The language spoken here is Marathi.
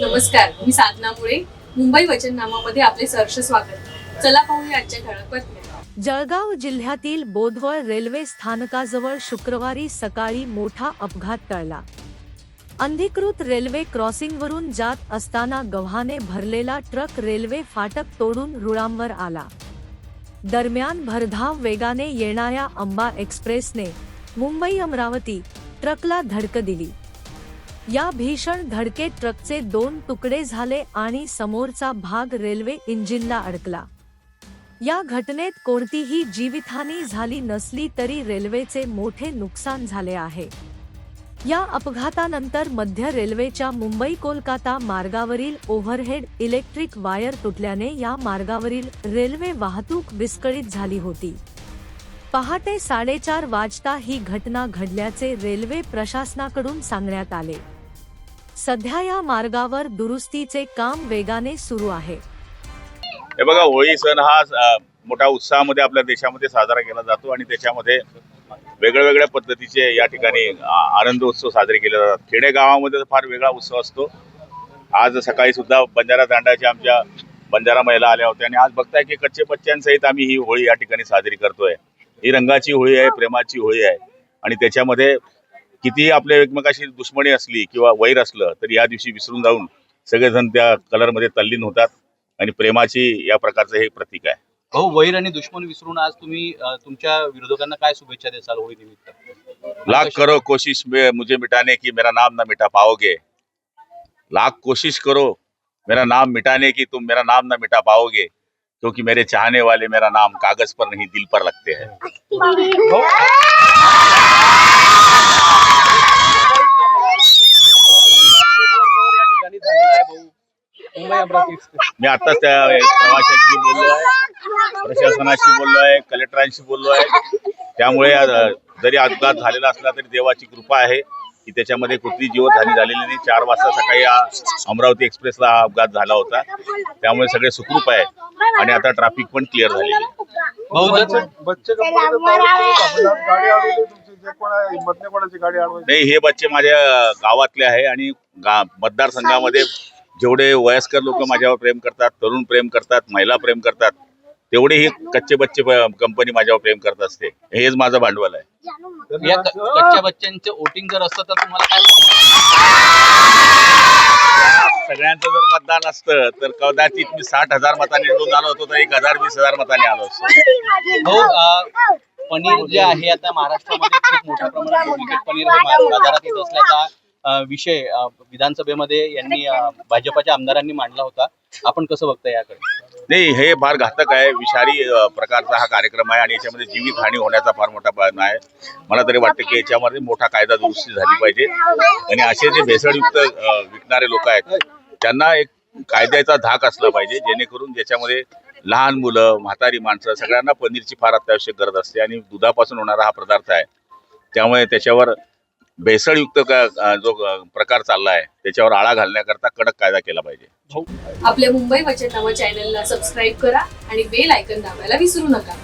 नमस्कार मी साधना मुळे. मुंबई वचननामामध्ये आपले सहर्ष स्वागत. चला पाहूया आजच्या ठळक बातम्या. जळगाव जिल्ह्यातील बोधवळ रेल्वे स्थानकाजवळ शुक्रवारी सकाळी मोठा अपघात टळला. अंधिकृत रेल्वे क्रॉसिंगवरून जात असताना गव्हाने भरलेला ट्रक रेल्वे फाटक तोडून रुळांवर आला. दरम्यान भरधाव वेगाने येणाऱ्या अंबा एक्सप्रेसने मुंबई अमरावती ट्रकला धडक दिली. या भीषण धडकेत ट्रकचे दोन तुकडे झाले आणि समोरचा भाग रेल्वे इंजिनला अडकला. या घटनेत कोणतीही जीवितहानी झाली नसली तरी रेल्वेचे मोठे नुकसान झाले आहे. या अपघातानंतर मध्य रेल्वेच्या मुंबई कोलकाता मार्गावरील ओव्हरहेड इलेक्ट्रिक वायर तुटल्याने या मार्गावरील रेल्वे वाहतूक विस्कळीत झाली होती. पहाटे साडेचार वाजता ही घटना घडल्याचे रेल्वे प्रशासनाकडून सांगण्यात आले. सध्या या मार्गावर दुरुस्तीचे काम वेगाने सुरू आहे. हे बघा होळी सण हा मोठा मोठ्या उत्साहामध्ये आपल्या देशामध्ये साजरा केला जातो आणि त्याच्यामध्ये वेगळ्या वेगळ्या पद्धतीचे या ठिकाणी आनंद उत्सव साजरे केले जातात. खेडेगावामध्ये तर फार वेगळा उत्सव असतो. आज सकाळी सुद्धा बंजारा तांडाच्या आमच्या बंजारा महिला आल्या होत्या आणि आज बघताय की कच्चे बच्च्यांसहित आम्ही ही होळी या ठिकाणी साजरी करतोय. ही रंगाची होळी आहे प्रेमाची होळी आहे आणि त्याच्यामध्ये कितीही आपल्या एकमेकाशी दुश्मनी असली किंवा वैर असलं तर या दिवशी विसरून जाऊन सगळेजण त्या कलरमध्ये तल्लीन होतात आणि प्रेमाची या प्रकारचं हे प्रतीक आहे. भाऊ वैर आणि दुश्मन विसरून आज तुम्ही तुमच्या विरोधकांना काय शुभेच्छा देसाल होळी निमित्त? लाख करो कोशिश में मुझे मिटाने की मेरा नाम ना मिटा पाओगे. लाख कोशिश करो मेरा नाम मिटाने की तुम मेरा नाम ना मिटा पाओगे क्योंकि मेरे चाहने वाले मेरा नाम कागज पर नहीं दिल पर लगते हैं। मी आताच त्या प्रवाशाशी बोललो आहे. प्रशासनाशी बोललो आहे कलेक्टरांशी बोललो आहे. त्यामुळे जरी अपघात झालेला असला तरी देवाची कृपा आहे की त्याच्यामध्ये कुठली जीवतहानी झालेली नाही. चार वाजता सकाळी हा अमरावती एक्सप्रेसला हा अपघात झाला होता. त्यामुळे सगळे सुखरूप आहे आणि आता ट्रॅफिक पण क्लिअर झालेली नाही हे बच्चे माझ्या गावातले आहे आणि गा मतदारसंघामध्ये जेवढे वयस्कर लोक माझ्यावर प्रेम करतात तरुण प्रेम करतात महिला प्रेम करतात तेवढे ही कच्चे बच्चे कंपनी माझ्यावर प्रेम करत असते. हेच माझं भांडवल आहे. या कच्च्या बच्च्यांचं वोटिंग जर असतं तर तुम्हाला काय सगळ्यांचं जर मतदान असतं तर कदाचित मी साठ हजार मतांनी निवडून आलो होतो तर एक हजार वीस हजार मतांनी आलो असतो. पनीर जे आहे आता महाराष्ट्रामध्ये खूप मोठ्या प्रमाणात पनीर हे बाजारात येत असल्याचा विषय विधानसभेमध्ये यांनी भाजपाच्या भाजपच्या आमदारांनी मांडला होता. आपण कसं बघता याकडे? नाही हे फार घातक आहे. विषारी प्रकारचा हा कार्यक्रम आहे आणि याच्यामध्ये जीवित हानी होण्याचा फार मोठा प्रयत्न आहे. मला तरी वाटतं की याच्यामध्ये मोठा कायदा दुरुस्ती झाली पाहिजे. आणि असे जे भेसळयुक्त विकणारे लोक आहेत त्यांना एक कायद्याचा धाक असला पाहिजे जेणेकरून ज्याच्यामध्ये लहान मुलं म्हातारी माणसं सगळ्यांना पनीरची फार अत्यावश्यक गरज असते आणि दुधापासून होणारा हा पदार्थ आहे. त्यामुळे त्याच्यावर भेसळयुक्त जो प्रकार चालला आहे त्याच्यावर आळा घालण्याकरता कडक कायदा केला पाहिजे. आपल्या मुंबई वचननामा चॅनलला सबस्क्राईब करा आणि बेल आयकन दाबायला विसरू नका.